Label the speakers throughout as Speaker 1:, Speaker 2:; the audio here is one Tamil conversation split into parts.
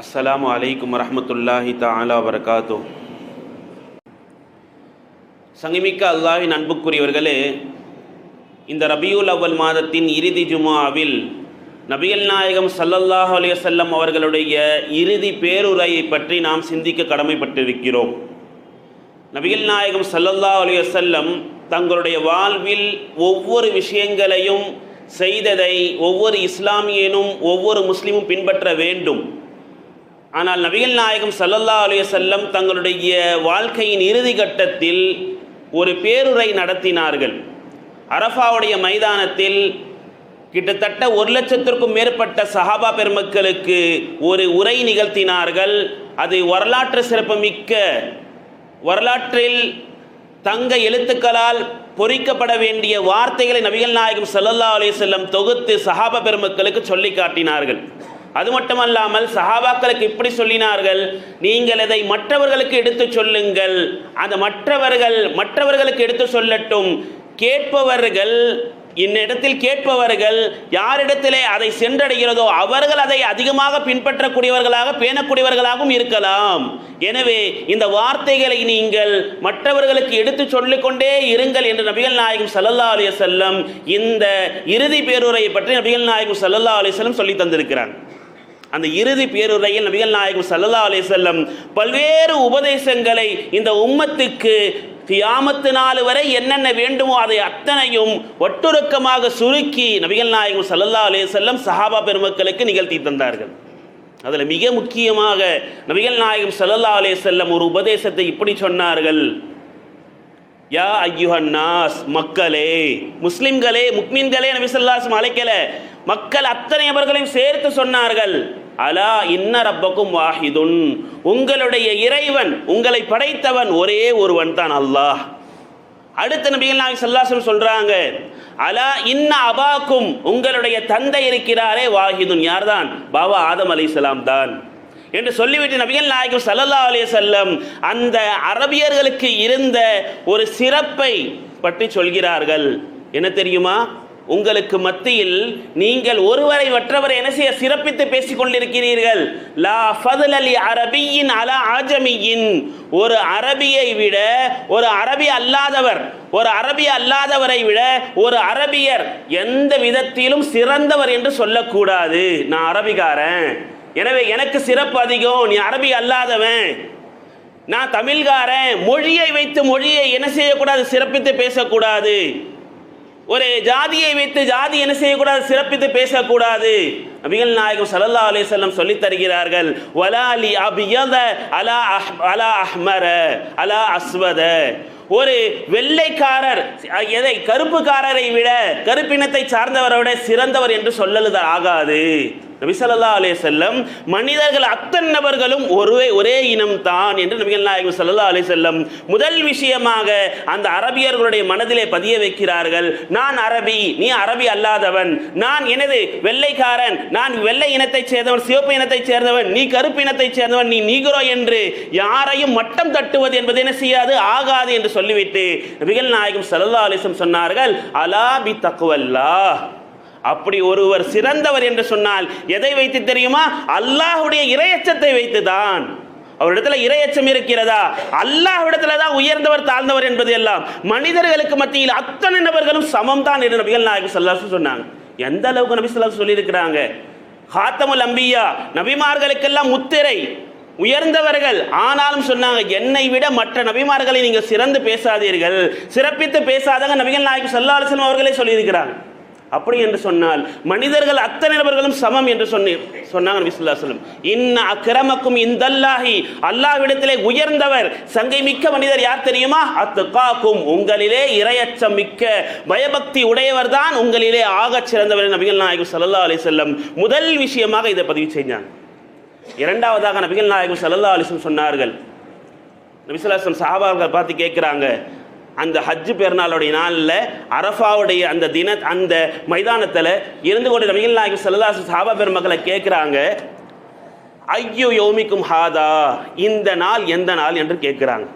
Speaker 1: அஸ்லாம் அலைக்கும் வரமத்துல்லாஹி தாலா வரகாத்தோ சங்கமிக்க அல்லாஹின் அன்புக்குரியவர்களே இந்த ரபியுல் அவ்வல் மாதத்தின் இறுதி ஜுமாவில் நபிகள் நாயகம் சல்லல்லாஹ் அலையசல்லம் அவர்களுடைய இறுதி பேருரையை பற்றி நாம் சிந்திக்க கடமைப்பட்டிருக்கிறோம். நபிகள் நாயகம் சல்லல்லாஹ் அலையசல்லம் தங்களுடைய வாழ்வில் ஒவ்வொரு விஷயங்களையும் செய்ததை ஒவ்வொரு இஸ்லாமியனும் ஒவ்வொரு முஸ்லீமும் பின்பற்ற வேண்டும். ஆனால் நபிகள் நாயகம் சல்லல்லா அலைய செல்லம் தங்களுடைய வாழ்க்கையின் இறுதி கட்டத்தில் ஒரு பேருரை நடத்தினார்கள். அரஃபாவுடைய மைதானத்தில் கிட்டத்தட்ட ஒரு லட்சத்திற்கும் மேற்பட்ட சஹாபா பெருமக்களுக்கு ஒரு உரை நிகழ்த்தினார்கள். அது வரலாற்று சிறப்புமிக்க வரலாற்றில் தங்க எழுத்துக்களால் பொறிக்கப்பட வேண்டிய வார்த்தைகளை நபிகள் நாயகம் சல்லல்லா அலைஹி செல்லம் தொகுத்து சஹாபா பெருமக்களுக்கு சொல்லி காட்டினார்கள். அது மட்டுமல்லாமல் சஹாபாக்களுக்கு இப்படி சொல்லினார்கள் நீங்கள் அதை மற்றவர்களுக்கு எடுத்து சொல்லுங்கள். அந்த மற்றவர்கள் மற்றவர்களுக்கு எடுத்து சொல்லட்டும். கேட்பவர்கள் இன்னிடத்தில் கேட்பவர்கள் யாரிடத்திலே அதை சென்றடைகிறதோ அவர்கள் அதை அதிகமாக பின்பற்றக்கூடியவர்களாக பேணக்கூடியவர்களாகவும் இருக்கலாம். எனவே இந்த வார்த்தைகளை நீங்கள் மற்றவர்களுக்கு எடுத்து சொல்லிக்கொண்டே இருங்கள் என்று நபிகள் நாயகம் சல்லல்லா அலைய செல்லம் இந்த இறுதி பேருரையை பற்றி நபிகள் நாயகம் சல்லல்லா அலைய செல்லம் சொல்லி தந்திருக்கிறான். அந்த இறுதி பேருரையில் நபிகள் நாயகம் சல்லா அலி செல்லம் பல்வேறு உபதேசங்களை இந்த உம்மத்துக்கு கியாமத்து நாள் வரை என்னென்ன வேண்டுமோ அதை அத்தனையும் ஒட்டுருக்கமாக சுருக்கி நபிகள் நாயகம் சல்லல்லா அலே செல்லம் சஹாபா பெருமக்களுக்கு நிகழ்த்தி தந்தார்கள். அதில் மிக முக்கியமாக நபிகள் நாயகம் சல்லல்லா அலே செல்லம் ஒரு உபதேசத்தை இப்படி சொன்னார்கள். யா ஐயுஹன்னாஸ் மக்களே முஸ்லிம்களே முக்மீன்களே நபி சொல்லாஸ்ம் அழைக்கல. மக்கள் அத்தனை அவர்களையும் சேர்த்து சொன்னார்கள். அலா இன்ன ரப்பக்கும் வாஹிதுன். உங்களுடைய இறைவன் உங்களை படைத்தவன் ஒரே ஒருவன் தான் அல்லாஹ். அடுத்த நபிகள் நாயகம் சல்லாசம் சொல்றாங்க அலா இன்ன அபாக்கும் உங்களுடைய தந்தை இருக்கிறாரே வாஹிதுன். யார்தான் பாபா ஆதம் அலைஹிஸ்ஸலாம் தான். என்று சொல்லிவிட்டு நபிகள் நாயகம் சல்லல்லா அலைய செல்லம் அந்த அரபியர்களுக்கு இருந்த ஒரு சிறப்பை பற்றி சொல்கிறார்கள். என்ன தெரியுமா? உங்களுக்கு மத்தியில் நீங்கள் ஒருவரை மற்றவரை என்ன செய்ய சிறப்பித்து பேசிக் கொண்டிருக்கிறீர்கள் லா ஃபதுல் அலி அரபியின் அலா ஆஜமியின் ஒரு அரபியை விட ஒரு அரபி அல்லாதவர் ஒரு அரபி அல்லாதவரை விட ஒரு அரபியர் எந்த விதத்திலும் சிறந்தவர் என்று சொல்லக்கூடாது. நான் அரபிகாரன் எனவே எனக்கு சிறப்பு அதிகம். நீ அரபி அல்லாதவன். நான் தமிழ்காரன். மொழியை வைத்து மொழியை என்ன செய்யக்கூடாது? சிறப்பித்து பேசக்கூடாது. ஒரு ஜாதியை வைத்து ஜாதி என்ன செய்யக்கூடாது? சிறப்பித்து பேசக்கூடாது. நபிகள் நாயகம் சல்லா அலைஹி சொல்லி தருகிறார்கள் வலாலி அபியத அலா அஹ் அலா அஹ்மர அலா அஸ்வத. ஒரு வெள்ளைக்காரர் எதை? கருப்புக்காரரை விட கருப்பினத்தை சார்ந்தவரை விட சிறந்தவர் என்று சொல்லலுது ஆகாது. நபிசல்லா அலே செல்லம் மனிதர்கள் அத்தனை நபர்களும் ஒருவே ஒரே இனம் தான் என்று நபிகள் நாயகம் சல்லா அலே செல்லம் முதல் விஷயமாக அந்த அரபியர்களுடைய மனதிலே பதிய வைக்கிறார்கள். நான் அரபி நீ அரபி அல்லாதவன். நான் எனது வெள்ளைக்காரன் நான் வெள்ளை இனத்தைச் சேர்ந்தவன் சிவப்பு இனத்தைச் சேர்ந்தவன் நீ கருப்பு இனத்தைச் சேர்ந்தவன் நீ நீகிறோ என்று யாரையும் மட்டம் தட்டுவது என்பது என்ன செய்யாது ஆகாது என்று சொல்லிவிட்டு நபிகள் நாயகம் சல்லா அலிசம் சொன்னார்கள் அலா பி தக்குவல்லா அப்படி ஒருவர் சிறந்தவர் என்று சொன்னால் எதை வைத்து தெரியுமா? அல்லாஹுடைய இரையச்சத்தை வைத்துதான். அவரிடத்துல இரையச்சம் இருக்கிறதா? அல்லாஹ்விடத்துல தான் உயர்ந்தவர் தாழ்ந்தவர் என்பது எல்லாம் மனிதர்களுக்கு மத்தியில் அத்தனை நபர்களும் சமம் தான் என்று நபிகள் நாயகம் சல்லாசு சொன்னாங்க. எந்த அளவுக்கு நபி சொல்லாசு சொல்லியிருக்கிறாங்க? ஹாத்தமுல் அம்பியா நபிமார்களுக்கெல்லாம் முத்திரை உயர்ந்தவர்கள். ஆனாலும் சொன்னாங்க என்னை விட மற்ற நபிமார்களை நீங்கள் சிறந்து பேசாதீர்கள். சிறப்பித்து பேசாதங்க நபிகள் நாயகம் சல்லா அவர்களே சொல்லியிருக்கிறாங்க. அப்படி என்று சொன்னால் மனிதர்கள் அத்தனை நபர்களும் சமம் என்று சொன்னி சொன்னாங்க நபிசுல்லா ஸல்லல்லாஹு இன்ன அக்கிரமக்கும் இந்தல்லாஹி. அல்லாஹ்விடத்திலே உயர்ந்தவர் சங்கை மிக்க மனிதர் யார் தெரியுமா? அத்துக்காக்கும் உங்களிலே இரையச்சம் மிக்க பயபக்தி உடையவர் தான் உங்களிலே ஆகச் சிறந்தவர் நபிகள் நாயகம் சல்லா அலி செல்லம் முதல் விஷயமாக இதை பதிவு செஞ்சாங்க இரண்டாவதாக நபிகள் நாயகம் சல்லா அலிசம் சொன்னார்கள். நபி ஸல்லல்லாஹு அலைஹி பார்த்து கேட்குறாங்க அந்த ஹஜ்ஜு பெருநாளுடைய நாளில் அரஃபாவுடைய அந்த தின அந்த மைதானத்தில் இருந்து கொண்டு நபிகள் நாயகம் ஸல்லல்லாஹு சாபா பெருமக்களை கேட்குறாங்க. ஐயோ யோமிக்கும் ஹாதா? இந்த நாள் எந்த நாள் என்று கேட்குறாங்க.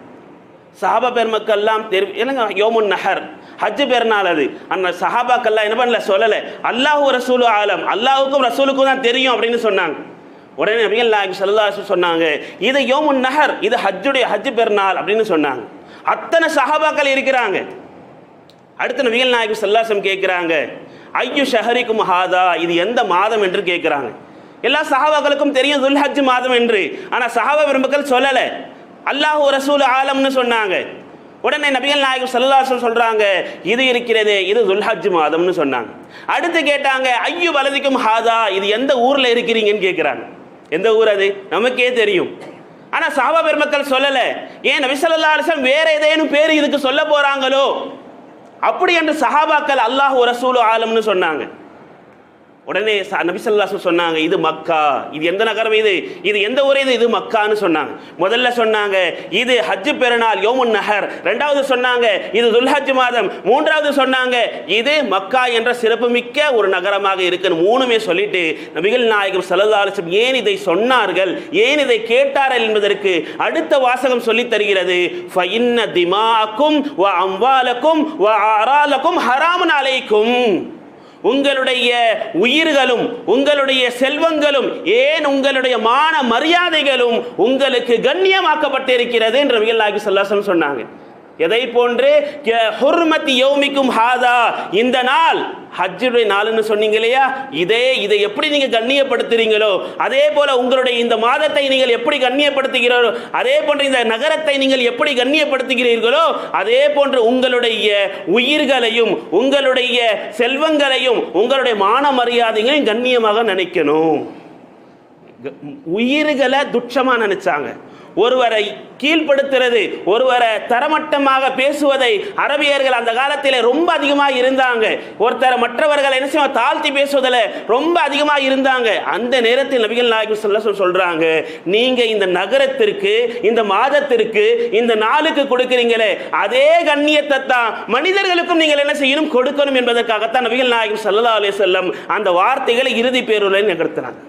Speaker 1: சஹாபா பெருமக்கள்லாம் தெரி இல்லைங்க யோமுன் நஹர்? ஹஜ்ஜு பெருநாள் அது. அந்த சஹாபாக்கள்லாம் என்ன பண்ணல? சொல்லலை. அல்லாஹு ரசூலு ஆலம். அல்லாஹுக்கும் ரசூலுக்கும் தான் தெரியும் அப்படின்னு சொன்னாங்க. உடனே நபிகள் நாயகம் சல்லாஹ் சொன்னாங்க இது யோமுன் நஹர் இது ஹஜ்ஜுடைய ஹஜ் பெருநாள் அப்படின்னு சொன்னாங்க. அத்தனை சஹாபாக்கள் இருக்கிறாங்க. அடுத்து நபிகள் நாயகம் சல்லாசம் கேட்குறாங்க ஐயு ஷஹரிக்கும் ஹாதா? இது எந்த மாதம் என்று கேட்குறாங்க. எல்லா சஹாபாக்களுக்கும் தெரியும் துல்ஹஜ் மாதம் என்று. ஆனால் சஹாபா பெருமக்கள் சொல்லலை. அல்லாஹ் ரசூல் ஆலம்னு சொன்னாங்க. உடனே நபிகள் நாயகம் சல்லாசம் சொல்கிறாங்க இது இருக்கிறது இது துல்ஹஜ் மாதம்னு சொன்னாங்க. அடுத்து கேட்டாங்க ஐயு வலதிக்கும் ஹாதா? இது எந்த ஊரில் இருக்கிறீங்கன்னு கேட்குறாங்க. எந்த ஊர் அது? நமக்கே தெரியும். ஆனா சாபா பெருமக்கள் சொல்லல. ஏன் நபி ஸல்லல்லாஹு வேற ஏதேனும் பேர் இதுக்கு சொல்ல போறாங்களோ? அப்படி என்று சஹாபாக்கள் அல்லாஹ் ரசூலு ஆலம்னு சொன்னாங்க. உடனே ச- சொன்னாங்க இது மக்கா. இது எந்த நகரம் இது? இது எந்த ஊர் இது? இது மக்கான்னு சொன்னாங்க. முதல்ல சொன்னாங்க இது ஹஜ்ஜு பெருநாள் யோமுன் நகர் ரெண்டாவது சொன்னாங்க இது துல்ஹஜ் மாதம். மூன்றாவது சொன்னாங்க இது மக்கா என்ற சிறப்புமிக்க ஒரு நகரமாக இருக்குன்னு மூணுமே சொல்லிட்டு நபிகள் நாயகம் ஸல்லல்லாஹு ஏன் இதை சொன்னார்கள்? ஏன் இதை கேட்டார்கள் என்பதற்கு அடுத்த வாசகம் சொல்லித் தருகிறது. ஃபஇன்ன திமாக்கும் வ அம்வாலக்கும் வ ஆராலக்கும் ஹராமன் அலைக்கும். உங்களுடைய உயிர்களும் உங்களுடைய செல்வங்களும் ஏன் உங்களுடைய மான மரியாதைகளும் உங்களுக்கு கண்ணியமாக்கப்பட்டிருக்கிறது என்று நபிகள் நாயகம் சொன்னாங்க. எதை போன்று க- யோமிக்கும் ஹாதா இந்த நாள் ஹஜ்ஜுடைய நாள்னு சொன்னீங்க இல்லையா இதே இதை எப்படி நீங்கள் கண்ணியப்படுத்துறீங்களோ அதே போல உங்களுடைய இந்த மாதத்தை நீங்கள் எப்படி கண்ணியப்படுத்துகிறீர்களோ அதே போன்ற இந்த நகரத்தை நீங்கள் எப்படி கண்ணியப்படுத்துகிறீர்களோ அதே போன்று உங்களுடைய உயிர்களையும் உங்களுடைய செல்வங்களையும் உங்களுடைய மான மரியாதைகளையும் கண்ணியமாக நினைக்கணும். உயிர்களை துட்சமாக நினைச்சாங்க. ஒருவரை கீழ்ப்படுத்துறது ஒருவரை தரமட்டமாக பேசுவதை அரபியர்கள் அந்த காலத்தில் ரொம்ப அதிகமாக இருந்தாங்க. ஒருத்தர் மற்றவர்கள் என்ன செய்வோம் தாழ்த்தி பேசுவதில் ரொம்ப அதிகமாக இருந்தாங்க. அந்த நேரத்தில் நபிகள் நாயகம் சொல்ல சொல்கிறாங்க நீங்கள் இந்த நகரத்திற்கு இந்த மாதத்திற்கு இந்த நாளுக்கு கொடுக்குறீங்களே அதே கண்ணியத்தை தான் மனிதர்களுக்கும் நீங்கள் என்ன செய்யணும்? கொடுக்கணும். என்பதற்காகத்தான் நபிகள் நாயகம் சல்லா அலைஹி செல்லம் அந்த வார்த்தைகளை இறுதி பேருரை நிகழ்த்தினாங்க.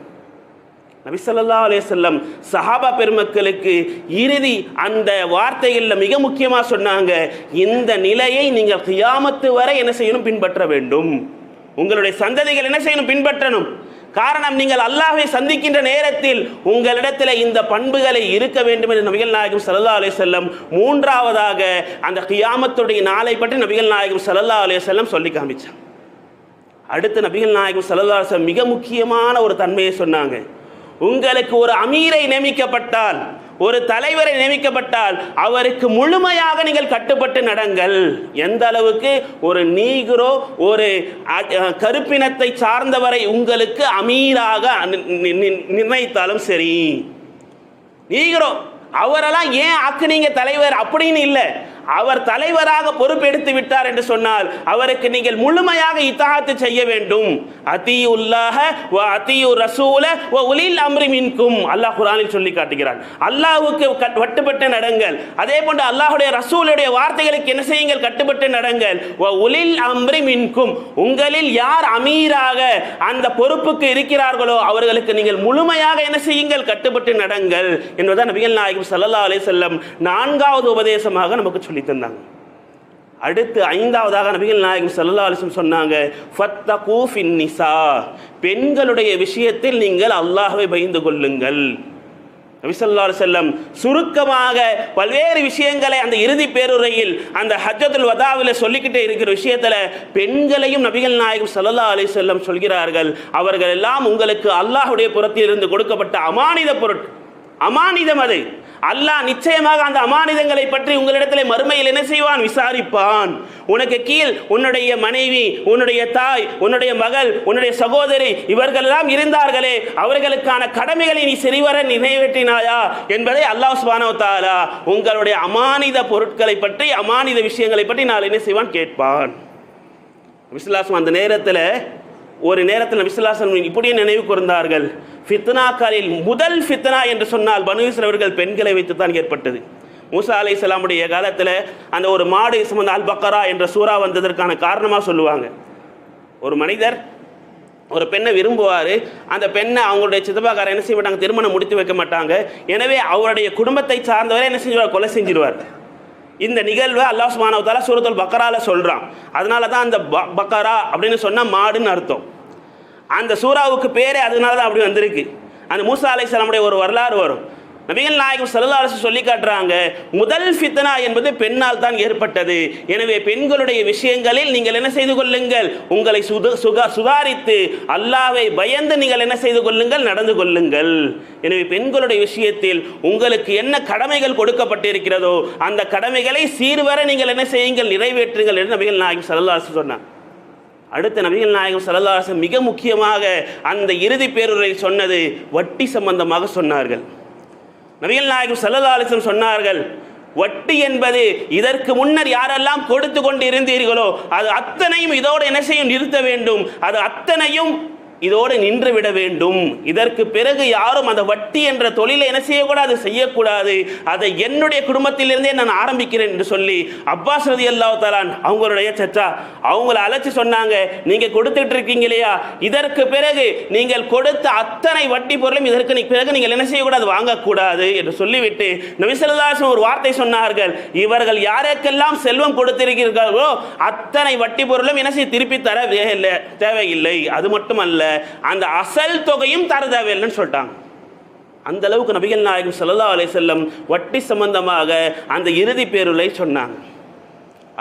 Speaker 1: நபிசல்லா ஸல்லல்லாஹு சஹாபா பெருமக்களுக்கு இறுதி அந்த வார்த்தைகளில் மிக முக்கியமாக சொன்னாங்க இந்த நிலையை நீங்கள் கியாமத்து வரை என்ன செய்யணும்? பின்பற்ற வேண்டும். உங்களுடைய சந்ததிகள் என்ன செய்யணும்? பின்பற்றணும். காரணம் நீங்கள் அல்லாஹை சந்திக்கின்ற நேரத்தில் உங்களிடத்தில் இந்த பண்புகளை இருக்க வேண்டும் என்று நபிகள் நாயகம் சல்லா அலே செல்லம் மூன்றாவதாக அந்த கியாமத்துடைய நாளை பற்றி நபிகள் நாயகம் சல்லா அலே செல்லம் சொல்லி காமிச்சான் அடுத்து நபிகள் நாயகம் சல்லா அலைஹி மிக முக்கியமான ஒரு தன்மையை சொன்னாங்க. உங்களுக்கு ஒரு அமீரை நியமிக்கப்பட்டால் ஒரு தலைவரை நியமிக்கப்பட்டால் அவருக்கு முழுமையாக நீங்கள் கட்டுப்பட்டு நடங்கள். எந்த அளவுக்கு ஒரு நீகரோ ஒரு கருப்பினத்தை சார்ந்தவரை உங்களுக்கு அமீராக நி- நி- நிர்ணயித்தாலும் சரி. நீகரோ அவரெல்லாம் ஏன் ஆக்குனீங்க தலைவர் அப்படின்னு இல்லை. அவர் தலைவராக பொறுப்பெடுத்து விட்டார் என்று சொன்னால் அவருக்கு நீங்கள் முழுமையாக இத்தாத்து செய்ய வேண்டும். அதி வ அதியு ரசூல ஓ உலில் அம்ரி மின்கும். அல்லாஹ் குரானில் சொல்லி காட்டுகிறான். அல்லாஹுக்கு கட்- கட்டுப்பட்டு நடங்கள். அதே போன்று அல்லாஹுடைய ரசூலுடைய வார்த்தைகளுக்கு என்ன செய்யுங்கள்? கட்டுப்பட்டு நடங்கள். ஓ உலில் அம்ரி மின்கும். உங்களில் யார் அமீராக அந்த பொறுப்புக்கு இருக்கிறார்களோ அவர்களுக்கு நீங்கள் முழுமையாக என்ன செய்யுங்கள்? கட்டுப்பட்டு நடங்கள். என்பதுதான் நபிகள் நாயகம் சல்லா அலி செல்லம் நான்காவது உபதேசமாக நமக்கு சொல்லி தந்தாங்க அடுத்து ஐந்தாவதாக நபிகள் நாயகம் ஸல்லல்லாஹு சொன்னாங்க ஃபத்தகூ ஃபின் பெண்களுடைய விஷயத்தில் நீங்கள் அல்லாஹை பயந்து கொள்ளுங்கள். நபி செல்லம் சுருக்கமாக பல்வேறு விஷயங்களை அந்த இறுதி பேருரையில் அந்த ஹஜ்ஜத்துல் வதாவில் சொல்லிக்கிட்டே இருக்கிற விஷயத்துல பெண்களையும் நபிகள் நாயகம் சல்லல்லா அலி செல்லம் சொல்கிறார்கள் அவர்கள் எல்லாம் உங்களுக்கு அல்லாகுடைய புறத்தில் இருந்து கொடுக்கப்பட்ட அமானித பொருட்கள் அமானிதம் அது. அல்லாஹ் நிச்சயமாக அந்த அமானிதங்களை பற்றி உங்களிடத்தில் மறுமையில் என்ன செய்வான்? விசாரிப்பான். உனக்கு கீழ் உன்னுடைய மனைவி உன்னுடைய தாய் உன்னுடைய மகள் உன்னுடைய சகோதரி இவர்கள் எல்லாம் இருந்தார்களே அவர்களுக்கான கடமைகளை நீ சரிவர நிறைவேற்றினாயா என்பதை அல்லாஹ் சுப்ஹானஹு வ உங்களுடைய அமானித பொருட்களை பற்றி அமானித விஷயங்களை பற்றி நான் என்ன செய்வான்? கேட்பான். விசுலாசம் அந்த நேரத்தில் ஒரு நேரத்தில் நபிசுல்லாசன் இப்படியே நினைவு கூர்ந்தார்கள். ஃபித்னாக்களில் முதல் ஃபித்னா என்று சொன்னால் பனு அவர்கள் பெண்களை வைத்து தான் ஏற்பட்டது. மூசா அலை இஸ்லாமுடைய காலத்தில் அந்த ஒரு மாடு சுமந்த அல் பக்கரா என்ற சூறா வந்ததற்கான காரணமாக சொல்லுவாங்க. ஒரு மனிதர் ஒரு பெண்ணை விரும்புவார் அந்த பெண்ணை அவங்களுடைய சித்தப்பாக்காரர் என்ன செய்ய மாட்டாங்க திருமணம் முடித்து வைக்க மாட்டாங்க. எனவே அவருடைய குடும்பத்தை சார்ந்தவரை என்ன செஞ்சிருவார்? கொலை செஞ்சிருவார். இந்த நிகழ்வை அல்லாஹ் சுப்ஹானஹு சூரத்துல் பக்கரால சொல்கிறான் அதனால தான் அந்த ப- பக்கரா அப்படின்னு சொன்னால் மாடுன்னு அர்த்தம். அந்த சூறாவுக்கு பேரே அதனால தான் அப்படி வந்திருக்கு. அந்த மூசா அலைஹிஸ்ஸலாமுடைய ஒரு வரலாறு வரும். நபிகள் நாயகம் ஸல்லல்லாஹு அரசு சொல்லி காட்டுறாங்க முதல் ஃபித்னா என்பது பெண்ணால் தான் ஏற்பட்டது. எனவே பெண்களுடைய விஷயங்களில் நீங்கள் என்ன செய்து கொள்ளுங்கள்? உங்களை சுது சுகா சுதாரித்து அல்லாவை பயந்து நீங்கள் என்ன செய்து கொள்ளுங்கள்? நடந்து கொள்ளுங்கள். எனவே பெண்களுடைய விஷயத்தில் உங்களுக்கு என்ன கடமைகள் கொடுக்கப்பட்டிருக்கிறதோ அந்த கடமைகளை சீர்வர நீங்கள் என்ன செய்யுங்கள்? நிறைவேற்றுங்கள் என்று நபிகள் நாயகம் ஸல்லல்லாஹு அரசு சொன்னார் அடுத்த நபிகள் நாயகம் ஸல்லல்லாஹு மிக முக்கியமாக அந்த இறுதி பேருரை சொன்னது வட்டி சம்பந்தமாக சொன்னார்கள். நபிகள் நாயகம் ஸல்லல்லாஹு சொன்னார்கள் வட்டி என்பது இதற்கு முன்னர் யாரெல்லாம் கொடுத்து கொண்டு இருந்தீர்களோ அது அத்தனையும் இதோடு என்ன செய்யும் நிறுத்த வேண்டும். அது அத்தனையும் இதோடு நின்று விட வேண்டும். இதற்கு பிறகு யாரும் அந்த வட்டி என்ற தொழிலை என்ன செய்யக்கூடாது? செய்யக்கூடாது. அதை என்னுடைய குடும்பத்திலிருந்தே நான் ஆரம்பிக்கிறேன் என்று சொல்லி அப்பாஸ் ரதி அல்லா தலான் அவங்களுடைய சச்சா அவங்கள அழைச்சி சொன்னாங்க நீங்க கொடுத்துட்டு இருக்கீங்க இல்லையா? இதற்கு பிறகு நீங்கள் கொடுத்த அத்தனை வட்டி பொருளும் இதற்கு நீ- பிறகு நீங்கள் என்ன செய்யக்கூடாது? வாங்கக்கூடாது என்று சொல்லிவிட்டு நபிசல்லாசன் ஒரு வார்த்தை சொன்னார்கள். இவர்கள் யாருக்கெல்லாம் செல்வம் கொடுத்திருக்கிறார்களோ அத்தனை வட்டி பொருளும் என்ன செய்ய திருப்பி தர தேவையில்லை. அது மட்டுமல்ல அந்த அசல் தொகையும் தர தேவையில்லைன்னு சொல்லிட்டாங்க. அந்த அளவுக்கு நபிகள் நாயகம் சல்லா அலைஹி செல்லம் வட்டி சம்பந்தமாக அந்த இறுதி பேருளை சொன்னாங்க.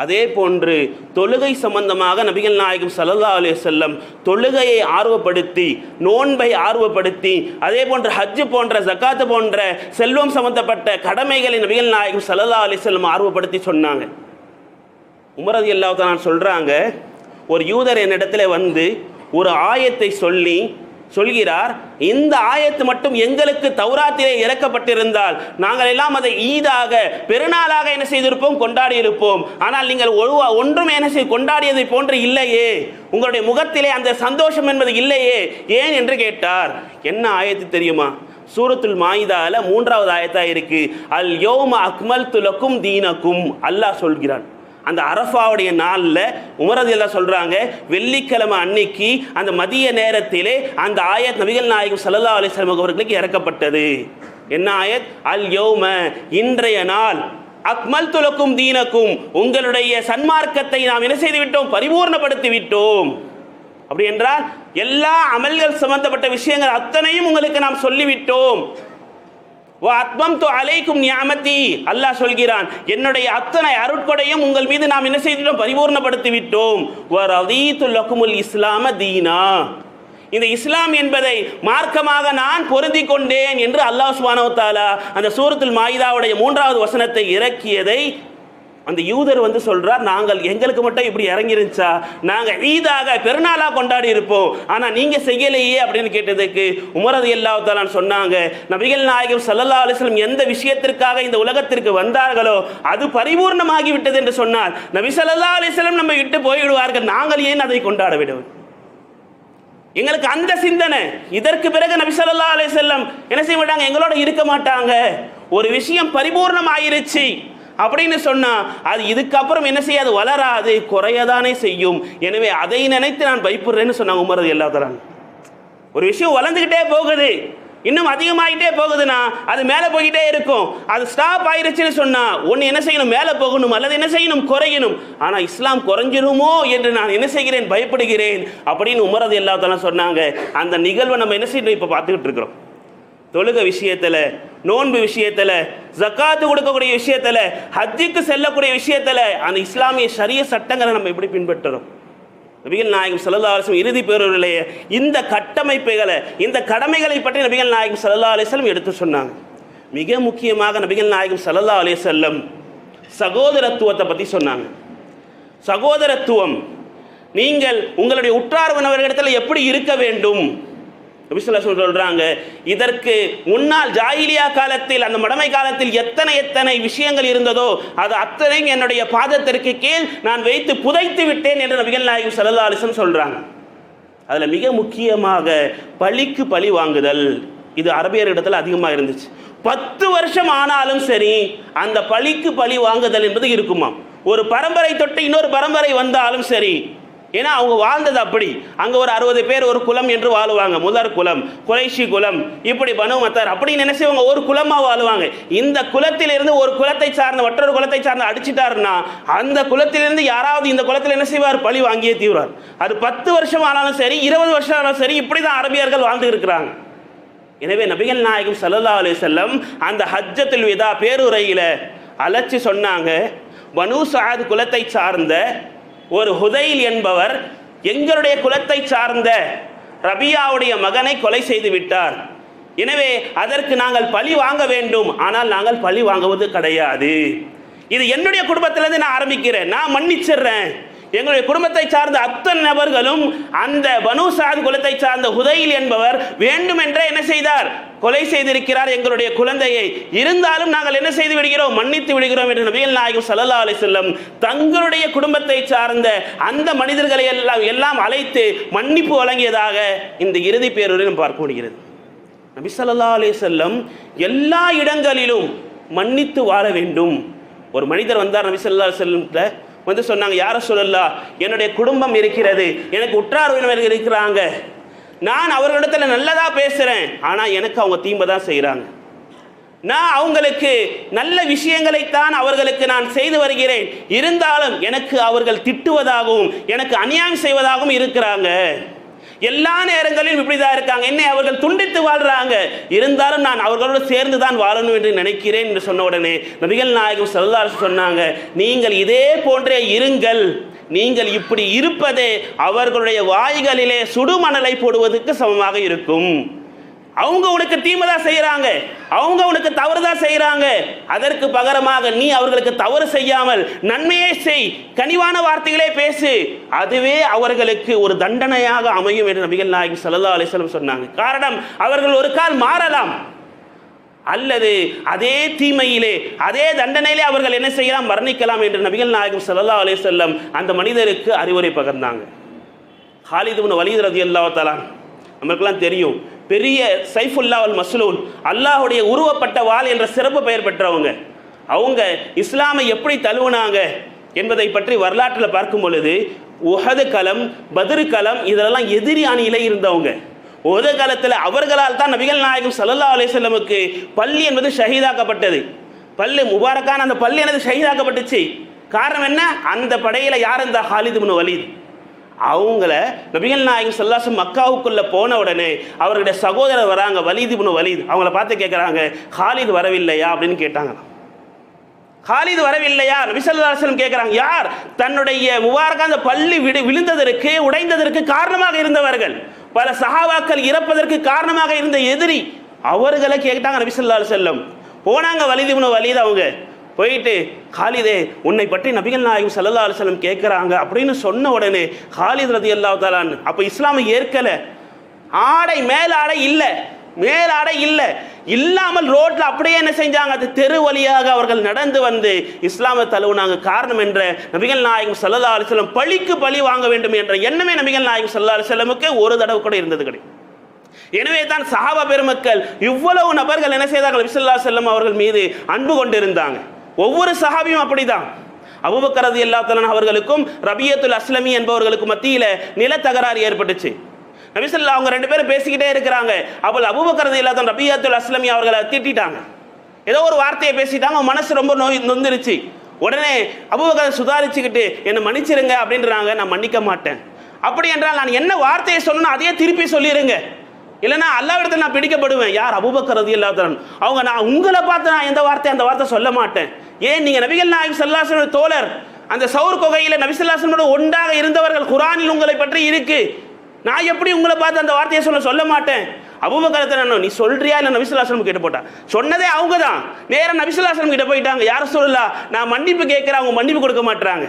Speaker 1: அதே போன்று தொழுகை சம்பந்தமாக நபிகள் நாயகம் சல்லா அலைஹி செல்லம் தொழுகையை ஆர்வப்படுத்தி நோன்பை ஆர்வப்படுத்தி அதே போன்று ஹஜ்ஜு போன்ற ஜக்காத்து போன்ற செல்வம் சம்பந்தப்பட்ட கடமைகளை நபிகள் நாயகம் சல்லா அலைஹி செல்லம் ஆர்வப்படுத்தி சொன்னாங்க. உமரது எல்லாத்தான் சொல்கிறாங்க ஒரு யூதர் என்னிடத்துல வந்து ஒரு ஆயத்தை சொல்லி சொல்கிறார் இந்த ஆயத்து மட்டும் எங்களுக்கு தௌராத்திலே இறக்கப்பட்டிருந்தால் நாங்கள் எல்லாம் அதை ஈதாக பெருநாளாக என்ன செய்திருப்போம்? கொண்டாடி இருப்போம். ஆனால் நீங்கள் ஒழுவா ஒன்றும் என்ன செய்து கொண்டாடியதை போன்று இல்லையே. உங்களுடைய முகத்திலே அந்த சந்தோஷம் என்பது இல்லையே. ஏன் என்று கேட்டார். என்ன ஆயத்து தெரியுமா? சூரத்துல் மாயிதால மூன்றாவது ஆயத்தா இருக்கு. அல் யோம அக்மல் துலக்கும் தீனக்கும். அல்லாஹ் சொல்கிறான். அந்த அரஃபாவுடைய நாளில் உமரது எல்லாம் சொல்கிறாங்க வெள்ளிக்கிழமை அன்னைக்கு அந்த மதிய நேரத்திலே அந்த ஆயத் நபிகள் நாயகம் சல்லா அலைஹி அவர்களுக்கு இறக்கப்பட்டது. என்ன ஆயத்? அல் யோம இன்றைய நாள். அக்மல் துலக்கும் தீனக்கும். உங்களுடைய சன்மார்க்கத்தை நாம் என்ன செய்து விட்டோம் பரிபூர்ணப்படுத்தி விட்டோம் அப்படி என்றால் எல்லா அமல்கள் சம்பந்தப்பட்ட விஷயங்கள் அத்தனையும் உங்களுக்கு நாம் சொல்லிவிட்டோம். அத்மம் து அலைக்கும் நியாமதி அல்லாஹ் சொல்கிறான் என்னுடைய அத்தனை அருட்கொடையும் உங்கள் மீது நாம் என்ன செய்துட்டோம்? பரிபூர்ணப்படுத்தி விட்டோம் லக்குமுல் இஸ்லாம தீனா இந்த இஸ்லாம் என்பதை மார்க்கமாக நான் பொருந்தி கொண்டேன் என்று அல்லாஹ் சுபானோ தாலா அந்த சூரத்துல் மாயிதாவுடைய மூன்றாவது வசனத்தை இறக்கியதை அந்த யூதர் வந்து சொல்றார் நாங்கள் எங்களுக்கு மட்டும் இப்படி இறங்கிருந்துச்சா? நாங்கள் ஈதாக பெருநாளாக கொண்டாடி இருப்போம். ஆனால் நீங்கள் செய்யலையே அப்படின்னு கேட்டதுக்கு உமரது எல்லாத்தாலான் சொன்னாங்க நபிகள் நாயகம் சல்லல்லா அலிஸ்லம் எந்த விஷயத்திற்காக இந்த உலகத்திற்கு வந்தார்களோ அது பரிபூர்ணமாகி விட்டது என்று சொன்னார். நபி ஸல்லல்லாஹு அலிஸ்லம் நம்ம விட்டு போய்விடுவார்கள். நாங்கள் ஏன் அதை கொண்டாட விடுவோம் எங்களுக்கு அந்த சிந்தனை. இதற்கு பிறகு நபி ஸல்லல்லாஹு அலைஹி என்ன செய்ய மாட்டாங்க? எங்களோட இருக்க மாட்டாங்க. ஒரு விஷயம் பரிபூர்ணம் ஆயிருச்சு அப்படின்னு சொன்னால் அது இதுக்கப்புறம் என்ன செய்யாது வளராது குறையதானே செய்யும். எனவே அதை நினைத்து நான் பயப்படுறேன்னு சொன்னாங்க உமரது எல்லா ஒரு விஷயம் வளர்ந்துக்கிட்டே போகுது. இன்னும் அதிகமாகிட்டே போகுதுன்னா அது மேலே போய்கிட்டே இருக்கும். அது ஸ்டாப் ஆயிருச்சுன்னு சொன்னால் ஒன்று என்ன செய்யணும்? மேலே போகணும். அல்லது என்ன செய்யணும்? குறையணும். ஆனால் இஸ்லாம் குறைஞ்சிருமோ என்று நான் என்ன செய்கிறேன்? பயப்படுகிறேன் அப்படின்னு உமரது எல்லாத்தெல்லாம் சொன்னாங்க. அந்த நிகழ்வை நம்ம என்ன செய்யணும்? இப்போ பார்த்துக்கிட்டு இருக்கிறோம். தொழுக விஷயத்தில் நோன்பு விஷயத்தில் ஜக்காத்து கொடுக்கக்கூடிய விஷயத்தில் ஹஜ்ஜுக்கு செல்லக்கூடிய விஷயத்தில் அந்த இஸ்லாமிய சரிய சட்டங்களை நம்ம எப்படி பின்பற்றுறோம் நபிகள் நாயகம் சல்லா அலிஸ்லம் இறுதி பேருடைய இந்த கட்டமைப்புகளை இந்த கடமைகளை பற்றி நபிகள் நாயகம் சல்லா அலிஸ்லம் எடுத்து சொன்னாங்க. மிக முக்கியமாக நபிகள் நாயகம் சல்லா அலிசல்லம் சகோதரத்துவத்தை பற்றி சொன்னாங்க. சகோதரத்துவம் நீங்கள் உங்களுடைய உற்றார் உணவர்களிடத்தில் எப்படி இருக்க வேண்டும்? நபிசுல்லா சொல்றாங்க இதற்கு முன்னால் ஜாயிலியா காலத்தில் அந்த மடமை காலத்தில் எத்தனை எத்தனை விஷயங்கள் இருந்ததோ அது அத்தனையும் என்னுடைய பாதத்திற்கு கீழ் நான் வைத்து புதைத்து விட்டேன் என்று நபிகள் நாயகம் ஸல்லல்லாஹு அலிசன் சொல்றாங்க. அதில் மிக முக்கியமாக பழிக்கு பழி வாங்குதல் இது அரபியர்களிடத்தில் அதிகமாக இருந்துச்சு. பத்து வருஷம் ஆனாலும் சரி அந்த பழிக்கு பழி வாங்குதல் என்பது இருக்குமா ஒரு பரம்பரை தொட்டு இன்னொரு பரம்பரை வந்தாலும் சரி ஏன்னா அவங்க வாழ்ந்தது அப்படி. அங்கே ஒரு அறுபது பேர் ஒரு குலம் என்று வாழுவாங்க. முதற் குலம் குறைஷி குலம் இப்படி பனு மத்தார் அப்படின்னு நினைச்சு அவங்க ஒரு குலமாக வாழுவாங்க. இந்த குலத்திலிருந்து ஒரு குலத்தை சார்ந்த மற்றொரு குலத்தை சார்ந்த அடிச்சிட்டாருன்னா அந்த குலத்திலிருந்து யாராவது இந்த குலத்தில் என்ன செய்வார்? பழி வாங்கியே தீவிரார் அது பத்து வருஷம் ஆனாலும் சரி இருபது வருஷம் ஆனாலும் சரி இப்படி தான் அரபியர்கள் வாழ்ந்து இருக்கிறாங்க. எனவே நபிகள் நாயகம் சல்லா அலி செல்லம் அந்த ஹஜ்ஜத்தில் விதா பேருரையில் அழைச்சி சொன்னாங்க பனு சாத் குலத்தை சார்ந்த ஒரு ஹுதைல் என்பவர் எங்களுடைய குலத்தை சார்ந்த ரபியாவுடைய மகனை கொலை செய்து விட்டார். எனவே அதற்கு நாங்கள் பழி வாங்க வேண்டும். ஆனால் நாங்கள் பழி வாங்குவது கிடையாது. இது என்னுடைய குடும்பத்திலிருந்து நான் ஆரம்பிக்கிறேன். நான் மன்னிச்சிடுறேன். எங்களுடைய குடும்பத்தை சார்ந்த அத்தனை நபர்களும் அந்த பனுசாத் குலத்தை சார்ந்த ஹுதையில் என்பவர் வேண்டுமென்றே என்ன செய்தார்? கொலை செய்திருக்கிறார் எங்களுடைய குழந்தையை. இருந்தாலும் நாங்கள் என்ன செய்து விடுகிறோம்? மன்னித்து விடுகிறோம் என்று நபிகள் நாயகம் சல்லா அலி செல்லம் தங்களுடைய குடும்பத்தை சார்ந்த அந்த மனிதர்களை எல்லாம் எல்லாம் அழைத்து மன்னிப்பு வழங்கியதாக இந்த இறுதி பேருரை நாம் பார்க்க முடிகிறது. நபி சல்லா அலி செல்லம் எல்லா இடங்களிலும் மன்னித்து வாழ வேண்டும். ஒரு மனிதர் வந்தார் நபி ஸல்லல்லாஹு அலைஹி வந்து சொன்னாங்க யார சொல்லலாம் என்னுடைய குடும்பம் இருக்கிறது எனக்கு உற்றார் உறவினர்கள் இருக்கிறாங்க. நான் அவர்களிடத்துல நல்லதா பேசுறேன். ஆனா எனக்கு அவங்க தீமை தான் செய்கிறாங்க நான் அவங்களுக்கு நல்ல விஷயங்களைத்தான் அவர்களுக்கு நான் செய்து வருகிறேன். இருந்தாலும் எனக்கு அவர்கள் திட்டுவதாகவும் எனக்கு அநியாயம் செய்வதாகவும் இருக்கிறாங்க. எல்லா நேரங்களிலும் இப்படிதான் இருக்காங்க. என்னை அவர்கள் துண்டித்து வாழ்றாங்க. இருந்தாலும் நான் அவர்களோடு சேர்ந்து தான் வாழணும் என்று நினைக்கிறேன் என்று சொன்ன உடனே நபிகள் நாயகம் செல்லார் சொன்னாங்க நீங்கள் இதே போன்றே இருங்கள். நீங்கள் இப்படி இருப்பதே அவர்களுடைய வாய்களிலே சுடுமணலை போடுவதற்கு சமமாக இருக்கும். அவங்க உனக்கு தீமைதான் செய்கிறாங்க அவங்க உனக்கு தவறுதான் செய்கிறாங்க அதற்கு பகரமாக நீ அவர்களுக்கு தவறு செய்யாமல் நன்மையே செய். கனிவான வார்த்தைகளே பேசு. அதுவே அவர்களுக்கு ஒரு தண்டனையாக அமையும் என்று நபிகள் நாயகி சல்லா அலிஸ்லம் சொன்னாங்க. காரணம் அவர்கள் ஒரு கால் மாறலாம். அல்லது அதே தீமையிலே அதே தண்டனையிலே அவர்கள் என்ன செய்யலாம்? மரணிக்கலாம் என்று நபிகள் நாயகம் சல்லா அலே செல்லம் அந்த மனிதருக்கு அறிவுரை பகிர்ந்தாங்க. ஹாலித் இப்னு வலீத் ரலியல்லாஹு தஆலா நம்மளுக்கெல்லாம் தெரியும். பெரிய சைஃபுல்லா அல் மஸ்லூல் அல்லாஹுடைய உருவப்பட்ட வாள் என்ற சிறப்பு பெயர் பெற்றவங்க. அவங்க இஸ்லாமை எப்படி தழுவுனாங்க என்பதை பற்றி வரலாற்றில் பார்க்கும் பொழுது உஹது களம் பதிரு களம் இதெல்லாம் எதிரி அணியில இருந்தவங்க. உத காலத்தில் அவர்களால் தான் நபிகள் நாயகம் சல்லல்லா அலைஹி பள்ளி என்பது ஷஹீதாக்கப்பட்டது. பல்லு முபாரக்கான அந்த பள்ளி எனது ஷஹீதாக்கப்பட்டுச்சு. காரணம் என்ன? அந்த படையில் யார் இந்த ஹாலிது முன்னு வலிது. அவங்கள நபிகள் நாயகம் சல்லாசம் மக்காவுக்குள்ள போன உடனே அவருடைய சகோதரர் வராங்க வலீத் புனு வலிது. அவங்கள பார்த்து கேட்குறாங்க ஹாலிது வரவில்லையா? அப்படின்னு கேட்டாங்க ஹாலிது வரவில்லையா? நபிசல்லாசலம் கேட்குறாங்க யார்? தன்னுடைய முபாரக அந்த பள்ளி விடு விழுந்ததற்கு உடைந்ததற்கு காரணமாக இருந்தவர்கள். பல சகாவாக்கள் இறப்பதற்கு காரணமாக இருந்த எதிரி அவர்களை கேட்டாங்க நபிசல்லா செல்லம் போனாங்க வலிது புனு வலிது அவங்க. போயிட்டு ஹாலிதே உன்னை பற்றி நபிகள் நாயகம் சல்லா அலுவலம் கேட்குறாங்க அப்படின்னு சொன்ன உடனே ஹாலித் ரதி அல்லா தாலான் அப்போ இஸ்லாமை ஏற்கலை. ஆடை மேலாடை இல்லை. மேலாடை இல்லை. இல்லாமல் ரோட்ல அப்படியே என்ன செஞ்சாங்க? அது தெரு வழியாக அவர்கள் நடந்து வந்து இஸ்லாமை தழுவுனாங்க. காரணம் என்ற நபிகள் நாயகம் சல்லா அலுவலம் பழிக்கு பழி வாங்க வேண்டும் என்ற எண்ணமே நபிகள் நாயகம் சல்லா அலுவலமுக்கு ஒரு தடவை கூட இருந்தது கிடையாது. எனவே தான் சஹாபா பெருமக்கள் இவ்வளவு நபர்கள் என்ன செய்தார்கள்? விசல்லா செல்லம் அவர்கள் மீது அன்பு கொண்டிருந்தாங்க. ஒவ்வொரு சஹாபியும் அப்படிதான். அபுபக்கரது எல்லா அவர்களுக்கும் ரபியத்துல் அஸ்லமி என்பவர்களுக்கு மத்தியில நிலத்தகராறு ஏற்பட்டுச்சு. நபிசல்லா அவங்க ரெண்டு பேரும் பேசிக்கிட்டே இருக்கிறாங்க. அப்போ அபுபக்கரது இல்லாத ரபியத்துல் அஸ்லமி அவர்களை திட்டாங்க ஏதோ ஒரு வார்த்தையை பேசிட்டாங்க. மனசு ரொம்ப நோய் நொந்துருச்சு. உடனே அபுபக்கர் சுதாரிச்சுக்கிட்டு என்னை மன்னிச்சிருங்க அப்படின்றாங்க. நான் மன்னிக்க மாட்டேன். அப்படி என்றால் நான் என்ன வார்த்தையை சொல்லணும் அதையே திருப்பி சொல்லிடுங்க இல்லைன்னா அல்லாவிடத்தில் நான் பிடிக்கப்படுவேன். யார்? அபுபக்கர் ரதி அவங்க நான் உங்களை பார்த்து நான் எந்த வார்த்தை அந்த வார்த்தை சொல்ல மாட்டேன். ஏன்? நீங்கள் நபிகள் நாயகம் சல்லாசனோட தோழர். அந்த சவுர் கொகையில் நபிசல்லாசனோட ஒன்றாக இருந்தவர்கள் குரானில் உங்களை பற்றி இருக்கு. நான் எப்படி உங்களை பார்த்து அந்த வார்த்தையை சொல்ல சொல்ல மாட்டேன்? அபுபக்கரத்தை நீ சொல்றியா? இல்லை நபிசுல்லாசனம் கிட்ட போட்டா? சொன்னதே அவங்க தான். நேரம் நபிசுல்லாசனம் கிட்ட போயிட்டாங்க. யாரும் சொல்லலாம் நான் மன்னிப்பு கேட்குறேன். அவங்க மன்னிப்பு கொடுக்க மாட்டாங்க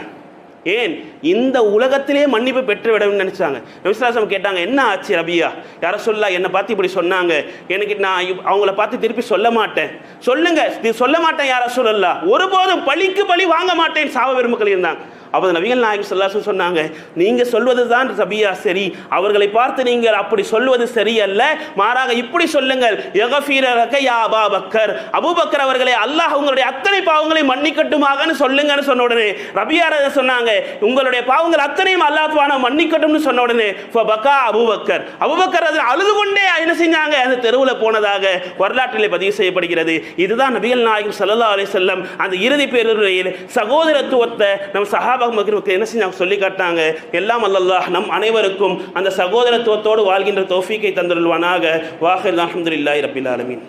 Speaker 1: ஏன்? இந்த உலகத்திலே மன்னிப்பு பெற்று விடணும்னு நினச்சாங்க நபிசுலாசம் கேட்டாங்க என்ன ஆச்சு ரபியா? யார சொல்ல என்னை பார்த்து இப்படி சொன்னாங்க. எனக்கு நான் அவங்கள பார்த்து திருப்பி சொல்ல மாட்டேன். சொல்லுங்க சொல்ல மாட்டேன் யார சொல்லல? ஒருபோதும் பழிக்கு பழி வாங்க மாட்டேன் சாவ பெருமக்கள் இருந்தாங்க. அப்போது நபிகள் நாயகம் சொல்லாசம் சொன்னாங்க நீங்கள் சொல்வது தான் ரபியா சரி அவர்களை பார்த்து நீங்கள் அப்படி சொல்வது சரியல்ல மாறாக இப்படி சொல்லுங்கள் யகஃபீரக யா அபா பக்கர். அபுபக்கர் அவர்களை அல்லாஹ் உங்களுடைய அத்தனை பாவங்களை மன்னிக்கட்டுமாகன்னு சொல்லுங்கன்னு சொன்ன உடனே ரபியார் சொன்னாங்க உங்களுடைய பாவங்கள் அத்தனையும் அல்லாஹ் மன்னிக்கட்டும்னு சொன்ன உடனே பக்கா அபுபக்கர் அபுபக்கர் அது அழுது கொண்டே என்ன செஞ்சாங்க அந்த தெருவில் போனதாக வரலாற்றிலே பதிவு செய்யப்படுகிறது. இதுதான் நபிகள் நாயகம் சல்லா அலி செல்லம் அந்த இறுதி பேருரையில் சகோதரத்துவத்தை நம் சகா சஹாபா மக்களுக்கு என்ன செஞ்சாங்க? சொல்லி காட்டினாங்க. எல்லாம் அல்லல்லாஹ் நம் அனைவருக்கும் அந்த சகோதரத்துவத்தோடு வாழ்கின்ற தோஃபிக்கை தந்துள்வானாக வாஹில் அஹமதுல்லாஹி ரபில் ஆலமின்.